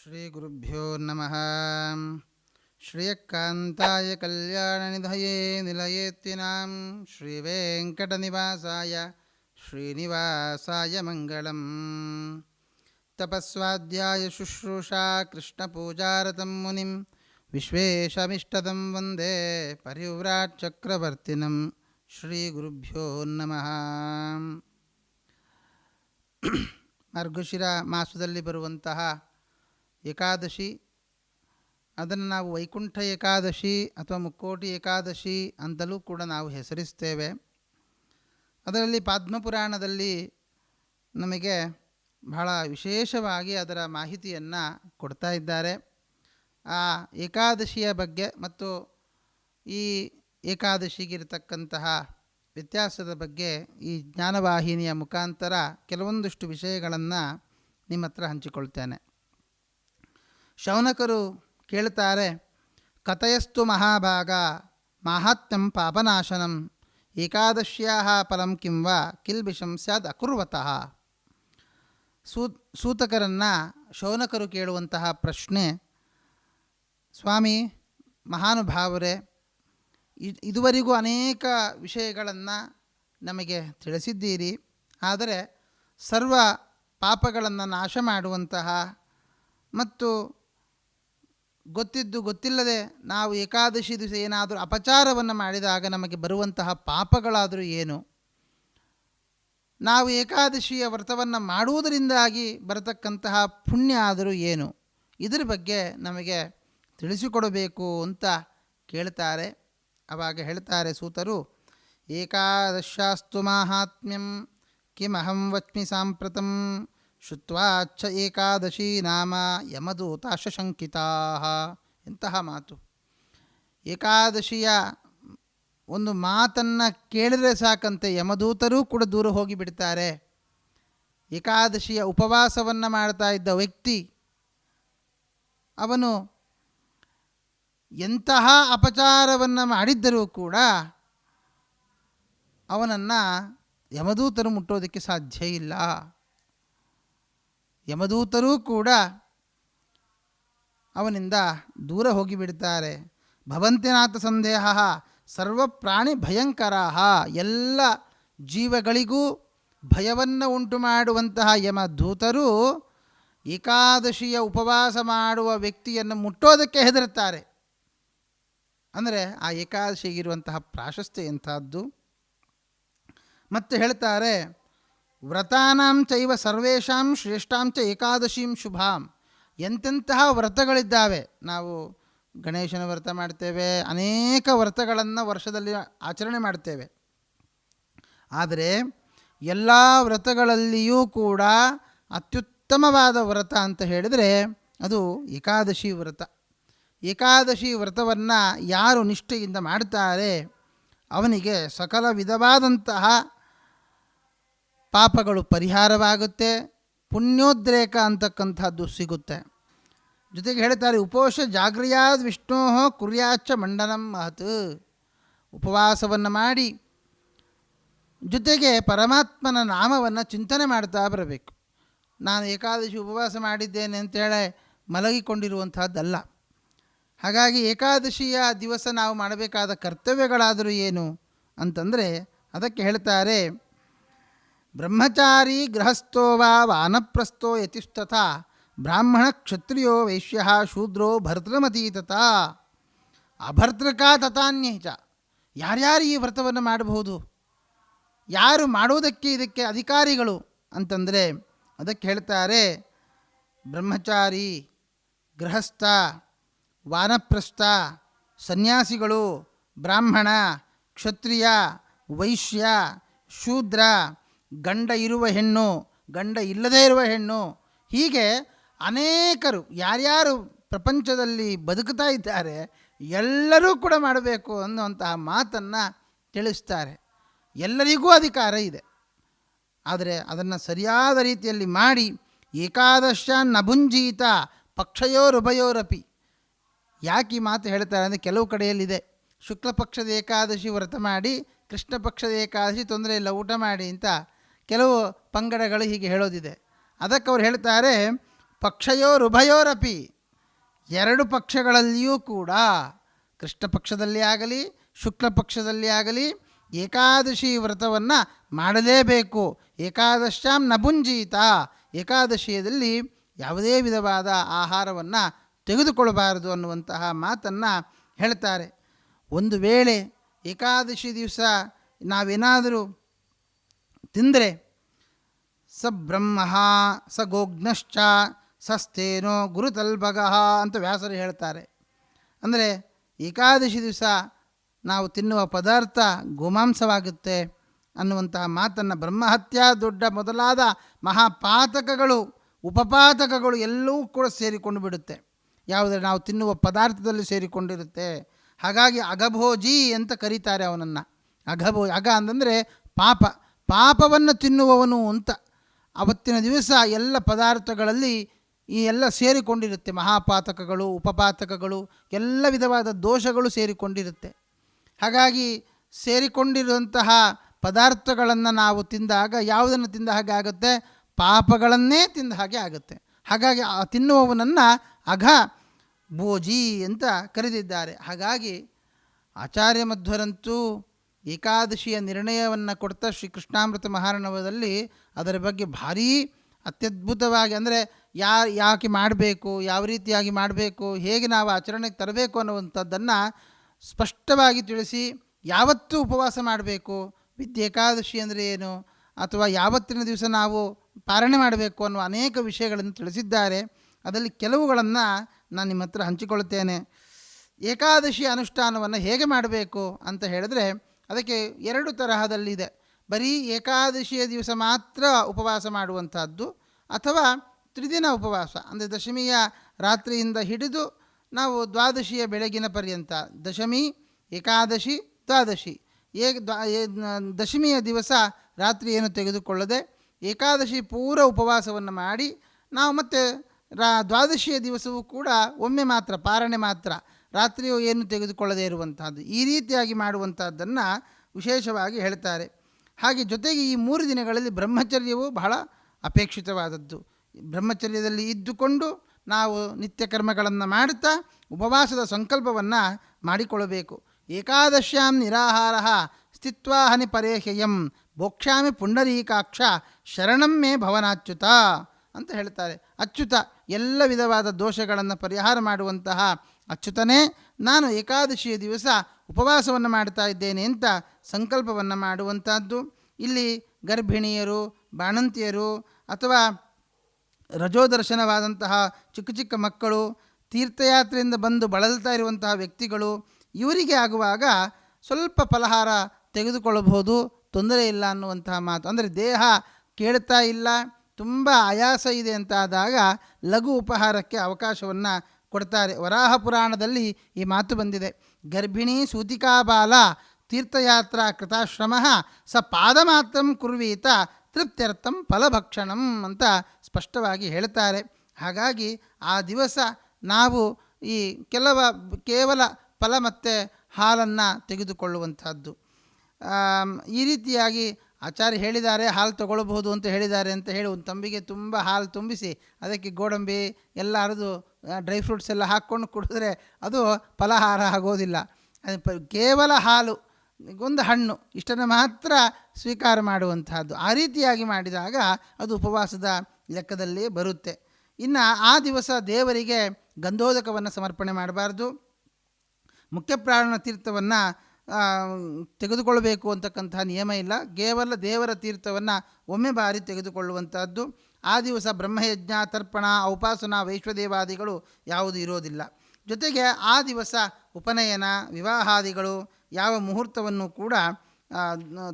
श्रीगुरुभ्यो नमः श्रियकान्ताय कल्याणनिधये निलयेत्तिनां श्रीवेङ्कटनिवासाय श्रीनिवासाय मङ्गलम् तपस्वाध्याय शुश्रूषा कृष्णपूजारतं मुनिं विश्वेशमिष्टदं वन्दे परिव्राट्चक्रवर्तिनं श्रीगुरुभ्यो नमः ಮಾರ್ಗಶಿರ ಮಾಸದಲ್ಲಿ ಬರುವಂತಹ ಏಕಾದಶಿ, ಅದನ್ನು ನಾವು ವೈಕುಂಠ ಏಕಾದಶಿ ಅಥವಾ ಮುಕ್ಕೋಟಿ ಏಕಾದಶಿ ಅಂತಲೂ ಕೂಡ ನಾವು ಹೆಸರಿಸ್ತೇವೆ. ಅದರಲ್ಲಿ ಪದ್ಮಪುರಾಣದಲ್ಲಿ ನಮಗೆ ಬಹಳ ವಿಶೇಷವಾಗಿ ಅದರ ಮಾಹಿತಿಯನ್ನು ಕೊಡ್ತಾ ಇದ್ದಾರೆ. ಆ ಏಕಾದಶಿಯ ಬಗ್ಗೆ ಮತ್ತು ಈ ಏಕಾದಶಿಗಿರತಕ್ಕಂತಹ ವ್ಯತ್ಯಾಸದ ಬಗ್ಗೆ ಈ ಜ್ಞಾನವಾಹಿನಿಯ ಮುಖಾಂತರ ಕೆಲವೊಂದಿಷ್ಟು ವಿಷಯಗಳನ್ನು ನಿಮ್ಮ ಹತ್ರ ಹಂಚಿಕೊಳ್ತೇನೆ. ಶೌನಕರು ಕೇಳ್ತಾರೆ ಕಥಯಸ್ತು ಮಹಾಭಾಗ, ಮಾಹಾತ್ಮ್ಯಂ ಪಾಪನಾಶನಂ ಏಕಾದಶ್ಯಾ ಫಲಂ ಕಿಂವ ಕಿಲ್ಬಿಷಂ ಸ್ಯಾದ್ ಅಕುರ್ವತಃ. ಸೂ, ಸೂತಕರನ್ನು ಶೌನಕರು ಕೇಳುವಂತಹ ಪ್ರಶ್ನೆ, ಸ್ವಾಮಿ, ಮಹಾನುಭಾವರೇ ಇದುವರೆಗೂ ಅನೇಕ ವಿಷಯಗಳನ್ನು ನಮಗೆ ತಿಳಿಸಿದ್ದೀರಿ, ಆದರೆ ಸರ್ವ ಪಾಪಗಳನ್ನು ನಾಶ ಮಾಡುವಂತಹ ಮತ್ತು ಗೊತ್ತಿದ್ದು ಗೊತ್ತಿಲ್ಲದೆ ನಾವು ಏಕಾದಶಿ ದಿವಸ ಏನಾದರೂ ಅಪಚಾರವನ್ನು ಮಾಡಿದಾಗ ನಮಗೆ ಬರುವಂತಹ ಪಾಪಗಳಾದರೂ ಏನು? ನಾವು ಏಕಾದಶಿಯ ವ್ರತವನ್ನು ಮಾಡುವುದರಿಂದಾಗಿ ಬರತಕ್ಕಂತಹ ಪುಣ್ಯ ಆದರೂ ಏನು? ಇದರ ಬಗ್ಗೆ ನಮಗೆ ತಿಳಿಸಿಕೊಡಬೇಕು ಅಂತ ಕೇಳ್ತಾರೆ. ಆವಾಗ ಹೇಳ್ತಾರೆ ಸೂತರು ಏಕಾದಶಾಸ್ತು ಮಾಹಾತ್ಮ್ಯಂ ಕಿಮಹಂ ವಚ್ಮಿ ಸಾಂಪ್ರತಂ. ಶುತ್ವಾಚ್ಛ ಏಕಾದಶಿ ನಾಮ ಯಮದೂತ ಶಂಕಿತಾ ಎಂತಹ ಮಾತು. ಏಕಾದಶಿಯ ಒಂದು ಮಾತನ್ನು ಕೇಳಿದರೆ ಸಾಕಂತೆ, ಯಮದೂತರೂ ಕೂಡ ದೂರ ಹೋಗಿಬಿಡ್ತಾರೆ ಏಕಾದಶಿಯ ಉಪವಾಸವನ್ನು ಮಾಡ್ತಾ ಇದ್ದ ವ್ಯಕ್ತಿ, ಅವನು ಎಂತಹ ಅಪಚಾರವನ್ನು ಮಾಡಿದ್ದರೂ ಕೂಡ ಅವನನ್ನು ಯಮದೂತರು ಮುಟ್ಟೋದಕ್ಕೆ ಸಾಧ್ಯ ಇಲ್ಲ. ಯಮದೂತರೂ ಕೂಡ ಅವನಿಂದ ದೂರ ಹೋಗಿಬಿಡ್ತಾರೆ. ಭವಂತಿನಾಥ ಸಂದೇಹ ಸರ್ವ ಪ್ರಾಣಿ ಭಯಂಕರ, ಎಲ್ಲ ಜೀವಗಳಿಗೂ ಭಯವನ್ನು ಉಂಟು ಮಾಡುವಂತಹ ಯಮದೂತರು ಏಕಾದಶಿಯ ಉಪವಾಸ ಮಾಡುವ ವ್ಯಕ್ತಿಯನ್ನು ಮುಟ್ಟೋದಕ್ಕೆ ಹೆದರುತ್ತಾರೆ. ಅಂದರೆ ಆ ಏಕಾದಶಿಗಿರುವಂತಹ ಪ್ರಾಶಸ್ತ್ಯ ಎಂಥದ್ದು. ಮತ್ತು ಹೇಳ್ತಾರೆ ವ್ರತಾನಾಂ ಚೈವ ಸರ್ವೇಷಾಂ ಶ್ರೇಷ್ಠಾಂಚ ಏಕಾದಶೀಂ ಶುಭಾಂ. ಎಂತೆಂತಹ ವ್ರತಗಳಿದ್ದಾವೆ? ನಾವು ಗಣೇಶನ ವ್ರತ ಮಾಡ್ತೇವೆ, ಅನೇಕ ವ್ರತಗಳನ್ನು ವರ್ಷದಲ್ಲಿ ಆಚರಣೆ ಮಾಡ್ತೇವೆ. ಆದರೆ ಎಲ್ಲ ವ್ರತಗಳಲ್ಲಿಯೂ ಕೂಡ ಅತ್ಯುತ್ತಮವಾದ ವ್ರತ ಅಂತ ಹೇಳಿದರೆ ಅದು ಏಕಾದಶಿ ವ್ರತ. ಏಕಾದಶಿ ವ್ರತವನ್ನು ಯಾರು ನಿಷ್ಠೆಯಿಂದ ಮಾಡ್ತಾರೆ? ಅವನಿಗೆ ಸಕಲ ವಿಧವಾದಂತಹ ಪಾಪಗಳು ಪರಿಹಾರವಾಗುತ್ತೆ, ಪುಣ್ಯೋದ್ರೇಕ ಅಂತಕ್ಕಂಥದ್ದು ಸಿಗುತ್ತೆ. ಜೊತೆಗೆ ಹೇಳ್ತಾರೆ ಉಪೋಷ ಜಾಗ್ರಿಯಾದ್ ವಿಷ್ಣೋ ಕುರ್ಯಾಚ ಮಂಡನಂ ಮಹತ್ ಉಪವಾಸವನ್ನು ಮಾಡಿ, ಜೊತೆಗೆ ಪರಮಾತ್ಮನ ನಾಮವನ್ನು ಚಿಂತನೆ ಮಾಡ್ತಾ ಬರಬೇಕು. ನಾನು ಏಕಾದಶಿ ಉಪವಾಸ ಮಾಡಿದ್ದೇನೆ ಅಂತೇಳಿ ಮಲಗಿಕೊಂಡಿರುವಂಥದ್ದಲ್ಲ. ಹಾಗಾಗಿ ಏಕಾದಶಿಯ ದಿವಸ ನಾವು ಮಾಡಬೇಕಾದ ಕರ್ತವ್ಯಗಳಾದರೂ ಏನು ಅಂತಂದರೆ, ಅದಕ್ಕೆ ಹೇಳ್ತಾರೆ ಬ್ರಹ್ಮಚಾರಿ ಗೃಹಸ್ಥೋ ವಾ ವಾನಪ್ರಸ್ಥೋ ಯತಿಸ್ತಥಾ ಬ್ರಾಹ್ಮಣ ಕ್ಷತ್ರಿಯೋ ವೈಶ್ಯ ಶೂದ್ರೋ ಭರ್ತೃಮತೀತತ ಅಭರ್ತೃಕ ತಥಾನ್ಯೇ ಚ. ಯಾರ್ಯಾರು ಈ ವ್ರತವನ್ನು ಮಾಡಬಹುದು? ಯಾರು ಮಾಡುವುದಕ್ಕೆ ಇದಕ್ಕೆ ಅಧಿಕಾರಿಗಳು ಅಂತಂದರೆ ಅದಕ್ಕೆ ಹೇಳ್ತಾರೆ ಬ್ರಹ್ಮಚಾರಿ, ಗೃಹಸ್ಥ, ವಾನಪ್ರಸ್ಥ, ಸನ್ಯಾಸಿಗಳು, ಬ್ರಾಹ್ಮಣ, ಕ್ಷತ್ರಿಯ, ವೈಶ್ಯ, ಶೂದ್ರ ಗಂಡ ಇರುವ ಹೆಣ್ಣು, ಗಂಡ ಇಲ್ಲದೇ ಇರುವ ಹೆಣ್ಣು. ಹೀಗೆ ಅನೇಕರು, ಯಾರ್ಯಾರು ಪ್ರಪಂಚದಲ್ಲಿ ಬದುಕುತ್ತಾ ಇದ್ದಾರೆ, ಎಲ್ಲರೂ ಕೂಡ ಮಾಡಬೇಕು ಅನ್ನುವಂತಹ ಮಾತನ್ನು ತಿಳಿಸ್ತಾರೆ. ಎಲ್ಲರಿಗೂ ಅಧಿಕಾರ ಇದೆ. ಆದರೆ ಅದನ್ನು ಸರಿಯಾದ ರೀತಿಯಲ್ಲಿ ಮಾಡಿ, ಏಕಾದಶ ನಭುಂಜೀತ ಪಕ್ಷಯೋರುಭಯೋರಪಿ. ಯಾಕೆ ಈ ಮಾತು ಹೇಳ್ತಾರೆ ಅಂದರೆ ಕೆಲವು ಕಡೆಯಲ್ಲಿದೆ. ಶುಕ್ಲ ಪಕ್ಷದ ಏಕಾದಶಿ ವ್ರತ ಮಾಡಿ ಕೃಷ್ಣ ಪಕ್ಷದ ಏಕಾದಶಿ ತೊಂದರೆ ಇಲ್ಲ, ಊಟ ಮಾಡಿ ಅಂತ ಕೆಲವು ಪಂಗಡಗಳು ಹೀಗೆ ಹೇಳೋದಿದೆ. ಅದಕ್ಕೆ ಅವ್ರು ಹೇಳ್ತಾರೆ, ಪಕ್ಷಯೋರುಭಯೋರಪಿ. ಎರಡು ಪಕ್ಷಗಳಲ್ಲಿಯೂ ಕೂಡ ಕೃಷ್ಣ ಪಕ್ಷದಲ್ಲಿ ಆಗಲಿ, ಶುಕ್ಲ ಪಕ್ಷದಲ್ಲಿ ಆಗಲಿ ಏಕಾದಶಿ ವ್ರತವನ್ನು ಮಾಡಲೇಬೇಕು. ಏಕಾದಶ್ಯಾಂ ನಭುಂಜೀತ ಏಕಾದಶಿಯದಲ್ಲಿ ಯಾವುದೇ ವಿಧವಾದ ಆಹಾರವನ್ನು ತೆಗೆದುಕೊಳ್ಳಬಾರದು ಅನ್ನುವಂತಹ ಮಾತನ್ನು ಹೇಳ್ತಾರೆ. ಒಂದು ವೇಳೆ ಏಕಾದಶಿ ದಿವಸ ನಾವೇನಾದರೂ ತಿಂದರೆ ಸ ಬ್ರಹ್ಮ, ಸ ಗೋಗ್ನಶ್ಚ ಸಸ್ತೇನೋ ಗುರುತಲ್ಭಗಃ ಅಂತ ವ್ಯಾಸರು ಹೇಳ್ತಾರೆ. ಅಂದರೆ ಏಕಾದಶಿ ದಿವಸ ನಾವು ತಿನ್ನುವ ಪದಾರ್ಥ ಗೋಮಾಂಸವಾಗುತ್ತೆ ಅನ್ನುವಂತಹ ಮಾತನ್ನು ಬ್ರಹ್ಮಹತ್ಯ, ದೊಡ್ಡ ಮೊದಲಾದ ಮಹಾಪಾತಕಗಳು, ಉಪಪಾತಕಗಳು ಎಲ್ಲವೂ ಕೂಡ ಸೇರಿಕೊಂಡು ಬಿಡುತ್ತೆ. ಯಾವುದೇ ನಾವು ತಿನ್ನುವ ಪದಾರ್ಥದಲ್ಲಿ ಸೇರಿಕೊಂಡಿರುತ್ತೆ. ಹಾಗಾಗಿ ಅಗಭೋಜಿ ಅಂತ ಕರೀತಾರೆ ಅವನನ್ನು. ಅಗಭೋ ಅಗ ಅಂತಂದರೆ ಪಾಪ. ಪಾಪವನ್ನು ತಿನ್ನುವವನು ಅಂತ ಅವತ್ತಿನ ದಿವಸ ಎಲ್ಲ ಪದಾರ್ಥಗಳಲ್ಲಿ ಈ ಎಲ್ಲ ಸೇರಿಕೊಂಡಿರುತ್ತೆ. ಮಹಾಪಾತಕಗಳು, ಉಪಪಾತಕಗಳು, ಎಲ್ಲ ವಿಧವಾದ ದೋಷಗಳು ಸೇರಿಕೊಂಡಿರುತ್ತೆ. ಹಾಗಾಗಿ ಸೇರಿಕೊಂಡಿರುವಂತಹ ಪದಾರ್ಥಗಳನ್ನು ನಾವು ತಿಂದಾಗ ಯಾವುದನ್ನು ತಿಂದ ಹಾಗೆ ಆಗುತ್ತೆ? ಪಾಪಗಳನ್ನೇ ತಿಂದ ಹಾಗೆ ಆಗುತ್ತೆ. ಹಾಗಾಗಿ ಆ ತಿನ್ನುವವನನ್ನು ಅಘ ಭೋಜಿ ಅಂತ ಕರೆದಿದ್ದಾರೆ. ಹಾಗಾಗಿ ಆಚಾರ್ಯ ಮಧ್ವರಂತೂ ಏಕಾದಶಿಯ ನಿರ್ಣಯವನ್ನು ಕೊಡ್ತಾ ಶ್ರೀ ಕೃಷ್ಣಾಮೃತ ಮಹಾರಣವದಲ್ಲಿ ಅದರ ಬಗ್ಗೆ ಭಾರೀ ಅತ್ಯದ್ಭುತವಾಗಿ ಅಂದರೆ ಯಾ, ಯಾಕೆ ಮಾಡಬೇಕು, ಯಾವ ರೀತಿಯಾಗಿ ಮಾಡಬೇಕು, ಹೇಗೆ ನಾವು ಆಚರಣೆಗೆ ತರಬೇಕು ಅನ್ನುವಂಥದ್ದನ್ನು ಸ್ಪಷ್ಟವಾಗಿ ತಿಳಿಸಿ ಯಾವತ್ತು ಉಪವಾಸ ಮಾಡಬೇಕು ವಿದ್ಯೆ ಏಕಾದಶಿ ಅಂದರೆ ಏನು, ಅಥವಾ ಯಾವತ್ತಿನ ದಿವಸ ನಾವು ಪಾರಣೆ ಮಾಡಬೇಕು ಅನ್ನುವ ಅನೇಕ ವಿಷಯಗಳನ್ನು ತಿಳಿಸಿದ್ದಾರೆ. ಅದರಲ್ಲಿ ಕೆಲವುಗಳನ್ನು ನಾನು ನಿಮ್ಮ ಹತ್ರ ಹಂಚಿಕೊಳ್ತೇನೆ ಏಕಾದಶಿ ಅನುಷ್ಠಾನವನ್ನು ಹೇಗೆ ಮಾಡಬೇಕು ಅಂತ ಹೇಳಿದ್ರೆ ಅದಕ್ಕೆ ಎರಡು ತರಹದಲ್ಲಿದೆ. ಬರೀ ಏಕಾದಶಿಯ ದಿವಸ ಮಾತ್ರ ಉಪವಾಸ ಮಾಡುವಂಥದ್ದು ಅಥವಾ ತ್ರಿದಿನ ಉಪವಾಸ, ಅಂದರೆ ದಶಮಿಯ ರಾತ್ರಿಯಿಂದ ಹಿಡಿದು ನಾವು ದ್ವಾದಶಿಯ ಬೆಳಗಿನ ಪರ್ಯಂತ, ದಶಮಿ, ಏಕಾದಶಿ, ದ್ವಾದಶಿ. ಏ ದಶಮಿಯ ದಿವಸ ರಾತ್ರಿ ಏನು ತೆಗೆದುಕೊಳ್ಳದೆ ಏಕಾದಶಿ ಪೂರ ಉಪವಾಸವನ್ನು ಮಾಡಿ ನಾವು ಮತ್ತೆ ರಾ, ದ್ವಾದಶಿಯ ದಿವಸವೂ ಕೂಡ ಒಮ್ಮೆ ಮಾತ್ರ, ಪಾರಣೆ ಮಾತ್ರ. ರಾತ್ರಿಯು ಏನು ತೆಗೆದುಕೊಳ್ಳದೇ ಇರುವಂತಹದ್ದು. ಈ ರೀತಿಯಾಗಿ ಮಾಡುವಂಥದ್ದನ್ನು ವಿಶೇಷವಾಗಿ ಹೇಳ್ತಾರೆ. ಹಾಗೆ ಜೊತೆಗೆ ಈ ಮೂರು ದಿನಗಳಲ್ಲಿ ಬ್ರಹ್ಮಚರ್ಯವು ಬಹಳ ಅಪೇಕ್ಷಿತವಾದದ್ದು. ಬ್ರಹ್ಮಚರ್ಯದಲ್ಲಿ ಇದ್ದುಕೊಂಡು ನಾವು ನಿತ್ಯ ಕರ್ಮಗಳನ್ನು ಮಾಡುತ್ತಾ ಉಪವಾಸದ ಸಂಕಲ್ಪವನ್ನು ಮಾಡಿಕೊಳ್ಳಬೇಕು. ಏಕಾದಶ್ಯಾಂ ನಿರಾಹಾರ ಸ್ಥಿತ್ವಾಹನಿ ಪರೇಹ್ಯಂ ಭೋಕ್ಷಾಮಿ ಪುಂಡರೀಕಾಕ್ಷ ಶರಣಂ ಮೇ ಭವನಾಚ್ಯುತ ಅಂತ ಹೇಳ್ತಾರೆ. ಅಚ್ಯುತ ಎಲ್ಲ ವಿಧವಾದ ದೋಷಗಳನ್ನು ಪರಿಹಾರ ಮಾಡುವಂತಹ ಅಚ್ಯುತನೇ ನಾನು ಏಕಾದಶಿಯ ದಿವಸ ಉಪವಾಸವನ್ನು ಮಾಡ್ತಾ ಇದ್ದೇನೆ ಅಂತ ಸಂಕಲ್ಪವನ್ನು ಮಾಡುವಂಥದ್ದು. ಇಲ್ಲಿ ಗರ್ಭಿಣಿಯರು, ಬಾಣಂತಿಯರು ಅಥವಾ ರಜೋದರ್ಶನವಾದಂತಹ ಚಿಕ್ಕ ಚಿಕ್ಕ ಮಕ್ಕಳು, ತೀರ್ಥಯಾತ್ರೆಯಿಂದ ಬಂದು ಬಳಲ್ತಾ ಇರುವಂತಹ ವ್ಯಕ್ತಿಗಳು, ಇವರಿಗೆ ಆಗುವಾಗ ಸ್ವಲ್ಪ ಫಲಹಾರ ತೆಗೆದುಕೊಳ್ಳಬಹುದು, ತೊಂದರೆ ಇಲ್ಲ ಅನ್ನುವಂತಹ ಮಾತು. ಅಂದರೆ ದೇಹ ಕೇಳ್ತಾ ಇಲ್ಲ ತುಂಬ ಆಯಾಸ ಇದೆ ಅಂತಾದಾಗ ಲಘು ಉಪಹಾರಕ್ಕೆ ಅವಕಾಶವನ್ನು ಕೊಡ್ತಾರೆ. ವರಾಹ ಪುರಾಣದಲ್ಲಿ ಈ ಮಾತು ಬಂದಿದೆ. ಗರ್ಭಿಣಿ ಸೂತಿಕಾಬಾಲ ತೀರ್ಥಯಾತ್ರಾ ಕೃತಾಶ್ರಮ ಸ ಪಾದಮಾತ್ರಂ ಕುರ್ವೀತ ತೃಪ್ತ್ಯರ್ಥಂ ಫಲಭಕ್ಷಣಂ ಅಂತ ಸ್ಪಷ್ಟವಾಗಿ ಹೇಳ್ತಾರೆ. ಹಾಗಾಗಿ ಆ ದಿವಸ ನಾವು ಈ ಕೆಲವ ಕೇವಲ ಫಲ ಮತ್ತು ಹಾಲನ್ನು ತೆಗೆದುಕೊಳ್ಳುವಂಥದ್ದು ಈ ರೀತಿಯಾಗಿ ಆಚಾರ್ಯ ಹೇಳಿದ್ದಾರೆ, ಹಾಲು ತಗೊಳ್ಬಹುದು ಅಂತ ಹೇಳಿದ್ದಾರೆ ಅಂತ ಹೇಳಿ ಒಂದು ತಂಬಿಗೆ ತುಂಬ ಹಾಲು ತುಂಬಿಸಿ ಅದಕ್ಕೆ ಗೋಡಂಬಿ ಎಲ್ಲ ಅರಿದು ಡ್ರೈ ಫ್ರೂಟ್ಸ್ ಎಲ್ಲ ಹಾಕ್ಕೊಂಡು ಕುಡಿದ್ರೆ ಅದು ಫಲಹಾರ ಆಗೋದಿಲ್ಲ. ಕೇವಲ ಹಾಲು, ಒಂದು ಹಣ್ಣು, ಇಷ್ಟನ್ನು ಮಾತ್ರ ಸ್ವೀಕಾರ ಮಾಡುವಂತಹದ್ದು. ಆ ರೀತಿಯಾಗಿ ಮಾಡಿದಾಗ ಅದು ಉಪವಾಸದ ಲೆಕ್ಕದಲ್ಲಿ ಬರುತ್ತೆ. ಇನ್ನು ಆ ದಿವಸ ದೇವರಿಗೆ ಗಂಧೋದಕವನ್ನು ಸಮರ್ಪಣೆ ಮಾಡಬಾರ್ದು. ಮುಖ್ಯ ಪ್ರಾಣ ತೀರ್ಥವನ್ನು ತೆಗೆದುಕೊಳ್ಳಬೇಕು ಅಂತಕ್ಕಂಥ ನಿಯಮ ಇಲ್ಲ. ಕೇವಲ ದೇವರ ತೀರ್ಥವನ್ನು ಒಮ್ಮೆ ಬಾರಿ ತೆಗೆದುಕೊಳ್ಳುವಂಥದ್ದು ಆ ದಿವಸ ಬ್ರಹ್ಮಯಜ್ಞ, ತರ್ಪಣ ಔಪಾಸನ ವೈಶ್ವದೇವಾದಿಗಳು ಯಾವುದು ಇರೋದಿಲ್ಲ. ಜೊತೆಗೆ ಆ ದಿವಸ ಉಪನಯನ, ವಿವಾಹಾದಿಗಳು ಯಾವ ಮುಹೂರ್ತವನ್ನು ಕೂಡ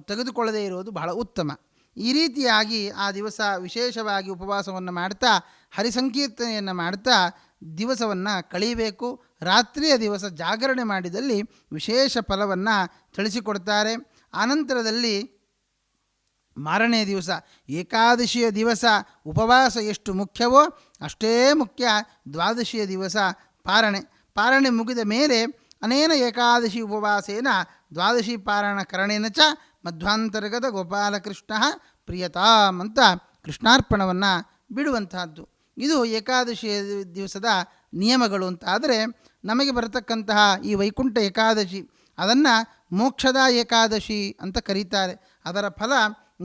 ತೆಗೆದುಕೊಳ್ಳದೇ ಇರುವುದು ಬಹಳ ಉತ್ತಮ. ಈ ರೀತಿಯಾಗಿ ಆ ದಿವಸ ವಿಶೇಷವಾಗಿ ಉಪವಾಸವನ್ನು ಮಾಡ್ತಾ, ಹರಿಸಂಕೀರ್ತನೆಯನ್ನು ಮಾಡ್ತಾ ದಿವಸವನ್ನು ಕಳೀಬೇಕು ರಾತ್ರಿಯ ದಿವಸ ಜಾಗರಣೆ ಮಾಡಿದಲ್ಲಿ ವಿಶೇಷ ಫಲವನ್ನು ತಿಳಿಸಿಕೊಡ್ತಾರೆ ಆನಂತರದಲ್ಲಿ ಮಾರನೇ ದಿವಸ ಏಕಾದಶಿಯ ದಿವಸ ಉಪವಾಸ ಎಷ್ಟು ಮುಖ್ಯವೋ ಅಷ್ಟೇ ಮುಖ್ಯ ದ್ವಾದಶಿಯ ದಿವಸ ಪಾರಣೆ. ಪಾರಣೆ ಮುಗಿದ ಮೇಲೆ ಅನೇನ ಏಕಾದಶಿ ಉಪವಾಸೇನ ದ್ವಾದಶಿ ಪಾರಾಯಣ ಕರಣೇನ ಚ ಮಧ್ವಾಂತರ್ಗತ ಗೋಪಾಲಕೃಷ್ಣ ಪ್ರಿಯತಾಮ್ ಅಂತ ಕೃಷ್ಣಾರ್ಪಣವನ್ನು ಬಿಡುವಂತಹದ್ದು. ಇದು ಏಕಾದಶಿ ದಿವಸದ ನಿಯಮಗಳು ಅಂತ. ಆದರೆ ನಮಗೆ ಬರತಕ್ಕಂತಹ ಈ ವೈಕುಂಠ ಏಕಾದಶಿ, ಅದನ್ನು ಮೋಕ್ಷದ ಏಕಾದಶಿ ಅಂತ ಕರೀತಾರೆ. ಅದರ ಫಲ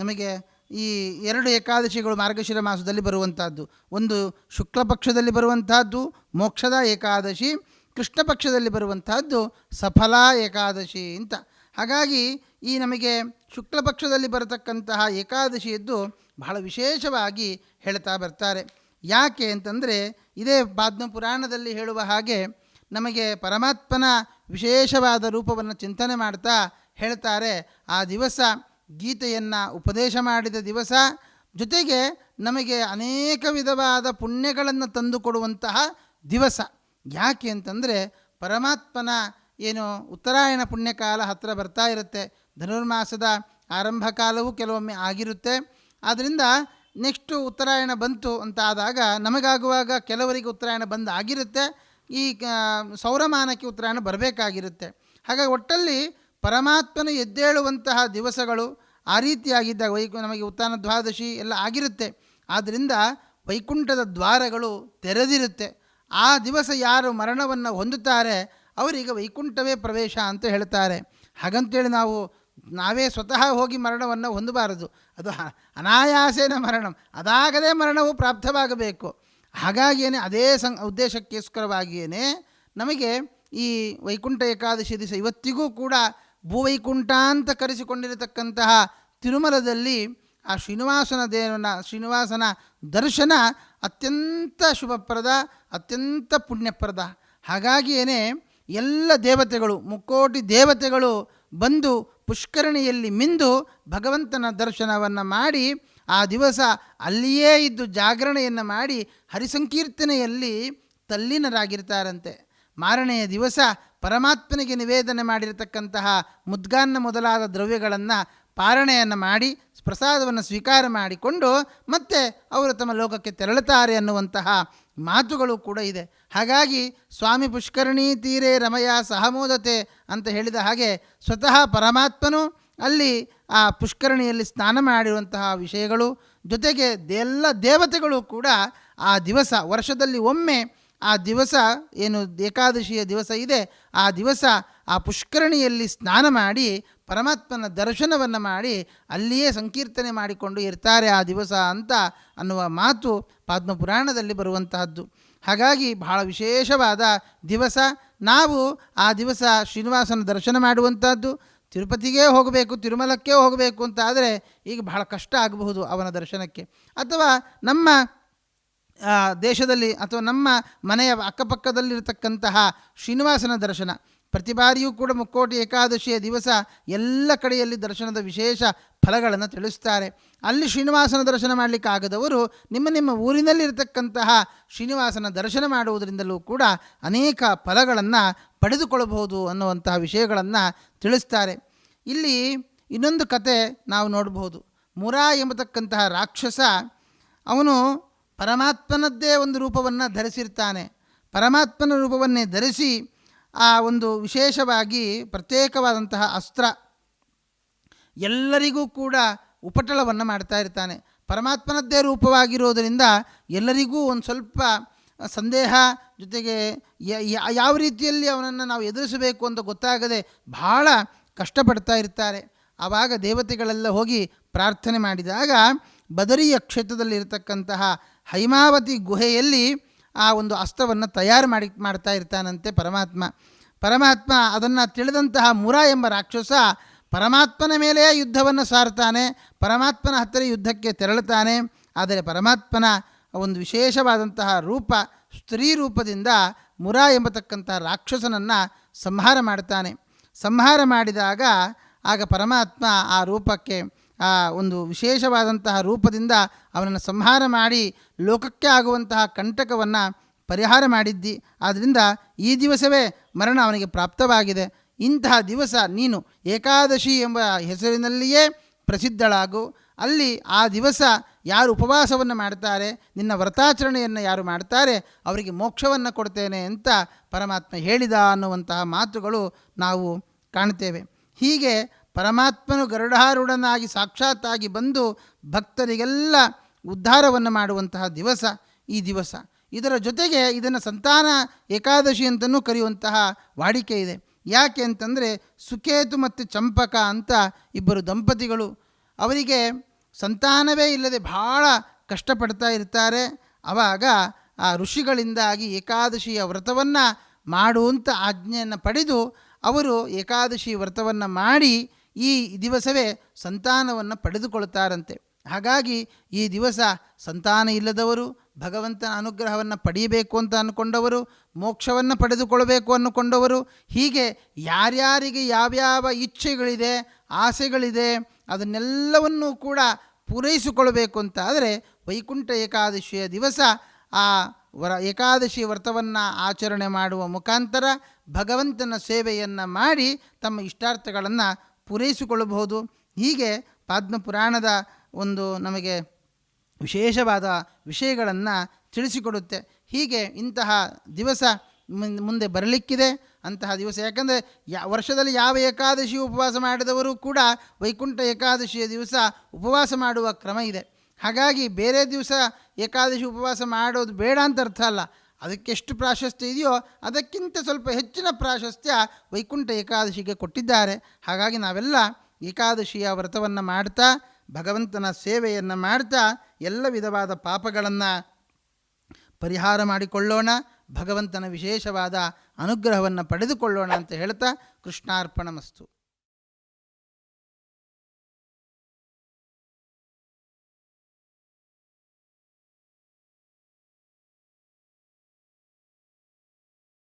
ನಮಗೆ ಈ ಎರಡು ಏಕಾದಶಿಗಳು ಮಾರ್ಗಶಿರ ಮಾಸದಲ್ಲಿ ಬರುವಂಥದ್ದು ಒಂದು ಶುಕ್ಲ ಪಕ್ಷದಲ್ಲಿ ಬರುವಂತಹದ್ದು, ಮೋಕ್ಷದ ಏಕಾದಶಿ ಕೃಷ್ಣ ಪಕ್ಷದಲ್ಲಿ ಬರುವಂತಹದ್ದು ಸಫಲ ಏಕಾದಶಿ ಅಂತ. ಹಾಗಾಗಿ ಈ ನಮಗೆ ಶುಕ್ಲ ಪಕ್ಷದಲ್ಲಿ ಬರತಕ್ಕಂತಹ ಏಕಾದಶಿಯದ್ದು ಬಹಳ ವಿಶೇಷವಾಗಿ ಹೇಳ್ತಾ ಬರ್ತಾರೆ. ಯಾಕೆ ಅಂತಂದರೆ ಇದೇ ಬಾದ್ಮ ಪುರಾಣದಲ್ಲಿ ಹೇಳುವ ಹಾಗೆ ನಮಗೆ ಪರಮಾತ್ಮನ ವಿಶೇಷವಾದ ರೂಪವನ್ನು ಚಿಂತನೆ ಮಾಡ್ತಾ ಹೇಳ್ತಾರೆ. ಆ ದಿವಸ ಗೀತೆಯನ್ನು ಉಪದೇಶ ಮಾಡಿದ ದಿವಸ ಜೊತೆಗೆ ನಮಗೆ ಅನೇಕ ವಿಧವಾದ ಪುಣ್ಯಗಳನ್ನು ತಂದುಕೊಡುವಂತಹ ದಿವಸ. ಯಾಕೆ ಅಂತಂದರೆ ಪರಮಾತ್ಮನ ಏನು ಉತ್ತರಾಯಣ ಪುಣ್ಯಕಾಲ ಹತ್ತಿರ ಬರ್ತಾ ಇರುತ್ತೆ. ಧನುರ್ಮಾಸದ ಆರಂಭ ಕಾಲವೂ ಕೆಲವೊಮ್ಮೆ ಆಗಿರುತ್ತೆ. ಆದ್ದರಿಂದ ನೆಕ್ಸ್ಟು ಉತ್ತರಾಯಣ ಬಂತು ಅಂತ ಆದಾಗ ನಮಗಾಗುವಾಗ ಕೆಲವರಿಗೆ ಉತ್ತರಾಯಣ ಬಂದು ಆಗಿರುತ್ತೆ, ಈ ಸೌರಮಾನಕ್ಕೆ ಉತ್ತರಾಯಣ ಬರಬೇಕಾಗಿರುತ್ತೆ. ಹಾಗಾಗಿ ಒಟ್ಟಲ್ಲಿ ಪರಮಾತ್ಮನ ಎದ್ದೇಳುವಂತಹ ದಿವಸಗಳು ಆ ರೀತಿಯಾಗಿದ್ದಾಗ ವೈಕು ನಮಗೆ ಉತ್ತಾನ ದ್ವಾದಶಿ ಎಲ್ಲ ಆಗಿರುತ್ತೆ. ಆದ್ದರಿಂದ ವೈಕುಂಠದ ದ್ವಾರಗಳು ತೆರೆದಿರುತ್ತೆ. ಆ ದಿವಸ ಯಾರು ಮರಣವನ್ನು ಹೊಂದುತ್ತಾರೆ, ಅವರಿಗೆ ವೈಕುಂಠವೇ ಪ್ರವೇಶ ಅಂತ ಹೇಳ್ತಾರೆ. ಹಾಗಂತೇಳಿ ನಾವು, ನಾವೇ ಸ್ವತಃ ಹೋಗಿ ಮರಣವನ್ನು ಹೊಂದಬಾರದು. ಅದು ಅನಾಯಾಸೇನ ಮರಣ. ಅದಾಗದೇ ಮರಣವು ಪ್ರಾಪ್ತವಾಗಬೇಕು. ಹಾಗಾಗಿಯೇ ಅದೇ ಸಂ ಉದ್ದೇಶಕ್ಕೋಸ್ಕರವಾಗಿಯೇ ನಮಗೆ ಈ ವೈಕುಂಠ ಏಕಾದಶಿ ದಿವಸ ಇವತ್ತಿಗೂ ಕೂಡ ಭೂವೈಕುಂಠ ಅಂತ ಕರೆಸಿಕೊಂಡಿರತಕ್ಕಂತಹ ತಿರುಮಲದಲ್ಲಿ ಆ ಶ್ರೀನಿವಾಸನ ದೇವನ, ಶ್ರೀನಿವಾಸನ ದರ್ಶನ ಅತ್ಯಂತ ಶುಭಪ್ರದ, ಅತ್ಯಂತ ಪುಣ್ಯಪ್ರದ. ಹಾಗಾಗಿಯೇ ಎಲ್ಲ ದೇವತೆಗಳು, ಮುಕ್ಕೋಟಿ ದೇವತೆಗಳು ಬಂದು ಪುಷ್ಕರಣಿಯಲ್ಲಿ ಮಿಂದು ಭಗವಂತನ ದರ್ಶನವನ್ನು ಮಾಡಿ ಆ ದಿವಸ ಅಲ್ಲಿಯೇ ಇದ್ದು ಜಾಗರಣೆಯನ್ನು ಮಾಡಿ ಹರಿಸಂಕೀರ್ತನೆಯಲ್ಲಿ ತಲ್ಲೀನರಾಗಿರ್ತಾರಂತೆ. ಮಾರನೆಯ ದಿವಸ ಪರಮಾತ್ಮನಿಗೆ ನಿವೇದನೆ ಮಾಡಿರತಕ್ಕಂತಹ ಮುದ್ಗಾನ್ನ ಮೊದಲಾದ ದ್ರವ್ಯಗಳನ್ನು ಪಾರಣೆಯನ್ನು ಮಾಡಿ ಪ್ರಸಾದವನ್ನು ಸ್ವೀಕಾರ ಮಾಡಿಕೊಂಡು ಮತ್ತೆ ಅವರು ತಮ್ಮ ಲೋಕಕ್ಕೆ ತೆರಳುತ್ತಾರೆ ಅನ್ನುವಂತಹ ಮಾತುಗಳು ಕೂಡ ಇದೆ. ಹಾಗಾಗಿ ಸ್ವಾಮಿ ಪುಷ್ಕರಣಿ ತೀರೆ ರಮಯ ಸಹಮೋದತೆ ಅಂತ ಹೇಳಿದ ಹಾಗೆ ಸ್ವತಃ ಪರಮಾತ್ಮನು ಅಲ್ಲಿ ಆ ಪುಷ್ಕರಣಿಯಲ್ಲಿ ಸ್ನಾನ ಮಾಡಿರುವಂತಹ ವಿಷಯಗಳು ಜೊತೆಗೆ ಎಲ್ಲ ದೇವತೆಗಳು ಕೂಡ ಆ ದಿವಸ ವರ್ಷದಲ್ಲಿ ಒಮ್ಮೆ ಆ ದಿವಸ ಏನು ಏಕಾದಶಿಯ ದಿವಸ ಇದೆ, ಆ ದಿವಸ ಆ ಪುಷ್ಕರಣಿಯಲ್ಲಿ ಸ್ನಾನ ಮಾಡಿ, ಪರಮಾತ್ಮನ ದರ್ಶನವನ್ನು ಮಾಡಿ, ಅಲ್ಲಿಯೇ ಸಂಕೀರ್ತನೆ ಮಾಡಿಕೊಂಡು ಇರ್ತಾರೆ ಆ ದಿವಸ ಅಂತ ಅನ್ನುವ ಮಾತು ಪದ್ಮಪುರಾಣದಲ್ಲಿ ಬರುವಂತಹದ್ದು. ಹಾಗಾಗಿ ಬಹಳ ವಿಶೇಷವಾದ ದಿವಸ. ನಾವು ಆ ದಿವಸ ಶ್ರೀನಿವಾಸನ ದರ್ಶನ ಮಾಡುವಂಥದ್ದು ತಿರುಪತಿಗೆ ಹೋಗಬೇಕು, ತಿರುಮಲಕ್ಕೆ ಹೋಗಬೇಕು ಅಂತ ಆದರೆ ಈಗ ಬಹಳ ಕಷ್ಟ ಆಗಬಹುದು ಅವನ ದರ್ಶನಕ್ಕೆ. ಅಥವಾ ನಮ್ಮ ದೇಶದಲ್ಲಿ ಅಥವಾ ನಮ್ಮ ಮನೆಯ ಅಕ್ಕಪಕ್ಕದಲ್ಲಿರತಕ್ಕಂತಹ ಶ್ರೀನಿವಾಸನ ದರ್ಶನ. ಪ್ರತಿ ಬಾರಿಯೂ ಕೂಡ ಮುಕ್ಕೋಟಿ ಏಕಾದಶಿಯ ದಿವಸ ಎಲ್ಲ ಕಡೆಯಲ್ಲಿ ದರ್ಶನದ ವಿಶೇಷ ಫಲಗಳನ್ನು ತಿಳಿಸ್ತಾರೆ. ಅಲ್ಲಿ ಶ್ರೀನಿವಾಸನ ದರ್ಶನ ಮಾಡಲಿಕ್ಕೆ ಆಗದವರು ನಿಮ್ಮ ನಿಮ್ಮ ಊರಿನಲ್ಲಿರತಕ್ಕಂತಹ ಶ್ರೀನಿವಾಸನ ದರ್ಶನ ಮಾಡುವುದರಿಂದಲೂ ಕೂಡ ಅನೇಕ ಫಲಗಳನ್ನು ಪಡೆದುಕೊಳ್ಳಬಹುದು ಅನ್ನುವಂತಹ ವಿಷಯಗಳನ್ನು ತಿಳಿಸ್ತಾರೆ. ಇಲ್ಲಿ ಇನ್ನೊಂದು ಕತೆ ನಾವು ನೋಡಬಹುದು. ಮುರ ಎಂಬತಕ್ಕಂತಹ ರಾಕ್ಷಸ ಅವನು ಪರಮಾತ್ಮನದ್ದೇ ಒಂದು ರೂಪವನ್ನು ಧರಿಸಿರ್ತಾನೆ. ಪರಮಾತ್ಮನ ರೂಪವನ್ನೇ ಧರಿಸಿ ಆ ಒಂದು ವಿಶೇಷವಾಗಿ ಪ್ರತ್ಯೇಕವಾದಂತಹ ಅಸ್ತ್ರ ಎಲ್ಲರಿಗೂ ಕೂಡ ಉಪಟಳವನ್ನು ಮಾಡ್ತಾ ಇರ್ತಾನೆ. ಪರಮಾತ್ಮನದ್ದೇ ರೂಪವಾಗಿರೋದರಿಂದ ಎಲ್ಲರಿಗೂ ಒಂದು ಸ್ವಲ್ಪ ಸಂದೇಹ ಜೊತೆಗೆ ಯಾವ ರೀತಿಯಲ್ಲಿ ಅವನನ್ನು ನಾವು ಎದುರಿಸಬೇಕು ಅಂತ ಗೊತ್ತಾಗದೆ ಬಹಳ ಕಷ್ಟಪಡ್ತಾ ಇರ್ತಾರೆ. ಆವಾಗ ದೇವತೆಗಳೆಲ್ಲ ಹೋಗಿ ಪ್ರಾರ್ಥನೆ ಮಾಡಿದಾಗ ಬದರಿಯ ಕ್ಷೇತ್ರದಲ್ಲಿರತಕ್ಕಂತಹ ಹೈಮಾವತಿ ಗುಹೆಯಲ್ಲಿ ಆ ಒಂದು ಅಸ್ತ್ರವನ್ನು ತಯಾರು ಮಾಡಿ ಮಾಡ್ತಾ ಇರ್ತಾನಂತೆ ಪರಮಾತ್ಮ. ಪರಮಾತ್ಮ ಅದನ್ನು ತಿಳಿದಂತಹ ಮುರ ಎಂಬ ರಾಕ್ಷಸ ಪರಮಾತ್ಮನ ಮೇಲೆಯೇ ಯುದ್ಧವನ್ನು ಸಾರ್ತಾನೆ ಪರಮಾತ್ಮನ ಹತ್ತಿರ ಯುದ್ಧಕ್ಕೆ ತೆರಳುತ್ತಾನೆ. ಆದರೆ ಪರಮಾತ್ಮನ ಒಂದು ವಿಶೇಷವಾದಂತಹ ರೂಪ ಸ್ತ್ರೀ ರೂಪದಿಂದ ಮುರ ಎಂಬತಕ್ಕಂತಹ ರಾಕ್ಷಸನನ್ನು ಸಂಹಾರ ಮಾಡ್ತಾನೆ. ಸಂಹಾರ ಮಾಡಿದಾಗ ಆಗ ಪರಮಾತ್ಮ ಆ ರೂಪಕ್ಕೆ ಆ, ಒಂದು ವಿಶೇಷವಾದಂತಹ ರೂಪದಿಂದ ಅವನನ್ನು ಸಂಹಾರ ಮಾಡಿ ಲೋಕಕ್ಕೆ ಆಗುವಂತಹ ಕಂಟಕವನ್ನು ಪರಿಹಾರ ಮಾಡಿದ್ದಿ. ಆದ್ದರಿಂದ ಈ ದಿವಸವೇ ಮರಣ ಅವನಿಗೆ ಪ್ರಾಪ್ತವಾಗಿದೆ. ಇಂತಹ ದಿವಸ ನೀನು ಏಕಾದಶಿ ಎಂಬ ಹೆಸರಿನಲ್ಲಿಯೇ ಪ್ರಸಿದ್ಧಳಾಗು. ಅಲ್ಲಿ ಆ ದಿವಸ ಯಾರು ಉಪವಾಸವನ್ನು ಮಾಡ್ತಾರೆ, ನಿನ್ನ ವ್ರತಾಚರಣೆಯನ್ನು ಯಾರು ಮಾಡ್ತಾರೆ, ಅವರಿಗೆ ಮೋಕ್ಷವನ್ನು ಕೊಡ್ತೇನೆ ಅಂತ ಪರಮಾತ್ಮ ಹೇಳಿದ ಅನ್ನುವಂತಹ ಮಾತುಗಳು ನಾವು ಕಾಣ್ತೇವೆ ಹೀಗೆ ಪರಮಾತ್ಮನು ಗರುಡಾರೂಢನಾಗಿ ಸಾಕ್ಷಾತ್ತಾಗಿ ಬಂದು ಭಕ್ತರಿಗೆಲ್ಲ ಉದ್ಧಾರವನ್ನು ಮಾಡುವಂತಹ ದಿವಸ ಈ ದಿವಸ. ಇದರ ಜೊತೆಗೆ ಇದನ್ನು ಸಂತಾನ ಏಕಾದಶಿ ಅಂತಲೂ ಕರೆಯುವಂತಹ ವಾಡಿಕೆ ಇದೆ. ಯಾಕೆ ಅಂತಂದರೆ ಸುಖೇತು ಮತ್ತು ಚಂಪಕ ಅಂತ ಇಬ್ಬರು ದಂಪತಿಗಳು ಅವರಿಗೆ ಸಂತಾನವೇ ಇಲ್ಲದೆ ಭಾಳ ಕಷ್ಟಪಡ್ತಾ ಇರ್ತಾರೆ. ಆವಾಗ ಆ ಋಷಿಗಳಿಂದಾಗಿ ಏಕಾದಶಿಯ ವ್ರತವನ್ನು ಮಾಡುವಂಥ ಆಜ್ಞೆಯನ್ನು ಪಡೆದು ಅವರು ಏಕಾದಶಿ ವ್ರತವನ್ನು ಮಾಡಿ ಈ ದಿವಸವೇ ಸಂತಾನವನ್ನು ಪಡೆದುಕೊಳ್ತಾರಂತೆ. ಹಾಗಾಗಿ ಈ ದಿವಸ ಸಂತಾನ ಇಲ್ಲದವರು, ಭಗವಂತನ ಅನುಗ್ರಹವನ್ನು ಪಡೆಯಬೇಕು ಅಂತ ಅಂದ್ಕೊಂಡವರು ಮೋಕ್ಷವನ್ನು ಪಡೆದುಕೊಳ್ಳಬೇಕು ಅಂದುಕೊಂಡವರು ಹೀಗೆ ಯಾರ್ಯಾರಿಗೆ ಯಾವ್ಯಾವ ಇಚ್ಛೆಗಳಿದೆ, ಆಸೆಗಳಿದೆ, ಅದನ್ನೆಲ್ಲವನ್ನೂ ಕೂಡ ಪೂರೈಸಿಕೊಳ್ಬೇಕು ಅಂತ ಆದರೆ ವೈಕುಂಠ ಏಕಾದಶಿಯ ದಿವಸ ಆ ವರ ಏಕಾದಶಿ ವ್ರತವನ್ನು ಆಚರಣೆ ಮಾಡುವ ಮುಖಾಂತರ ಭಗವಂತನ ಸೇವೆಯನ್ನು ಮಾಡಿ ತಮ್ಮ ಇಷ್ಟಾರ್ಥಗಳನ್ನು ಪೂರೈಸಿಕೊಳ್ಳಬಹುದು. ಹೀಗೆ ಪದ್ಮಪುರಾಣದ ಒಂದು ನಮಗೆ ವಿಶೇಷವಾದ ವಿಷಯಗಳನ್ನು ತಿಳಿಸಿಕೊಡುತ್ತೆ. ಹೀಗೆ ಇಂತಹ ದಿವಸ ಮುಂದೆ ಬರಲಿಕ್ಕಿದೆ. ಅಂತಹ ದಿವಸ. ಯಾಕಂದರೆ ಯಾ ವರ್ಷದಲ್ಲಿ ಯಾವ ಏಕಾದಶಿ ಉಪವಾಸ ಮಾಡಿದವರು ಕೂಡ ವೈಕುಂಠ ಏಕಾದಶಿಯ ದಿವಸ ಉಪವಾಸ ಮಾಡುವ ಕ್ರಮ ಇದೆ. ಹಾಗಾಗಿ ಬೇರೆ ದಿವಸ ಏಕಾದಶಿ ಉಪವಾಸ ಮಾಡೋದು ಬೇಡ ಅಂತ ಅರ್ಥ ಅಲ್ಲ. ಅದಕ್ಕೆಷ್ಟು ಪ್ರಾಶಸ್ತ್ಯ ಇದೆಯೋ ಅದಕ್ಕಿಂತ ಸ್ವಲ್ಪ ಹೆಚ್ಚಿನ ಪ್ರಾಶಸ್ತ್ಯ ವೈಕುಂಠ ಏಕಾದಶಿಗೆ ಕೊಟ್ಟಿದ್ದಾರೆ. ಹಾಗಾಗಿ ನಾವೆಲ್ಲ ಏಕಾದಶಿಯ ವ್ರತವನ್ನು ಮಾಡ್ತಾ, ಭಗವಂತನ ಸೇವೆಯನ್ನು ಮಾಡ್ತಾ, ಎಲ್ಲ ವಿಧವಾದ ಪಾಪಗಳನ್ನು ಪರಿಹಾರ ಮಾಡಿಕೊಳ್ಳೋಣ, ಭಗವಂತನ ವಿಶೇಷವಾದ ಅನುಗ್ರಹವನ್ನು ಪಡೆದುಕೊಳ್ಳೋಣ ಅಂತ ಹೇಳ್ತಾ ಕೃಷ್ಣಾರ್ಪಣ ಮಸ್ತು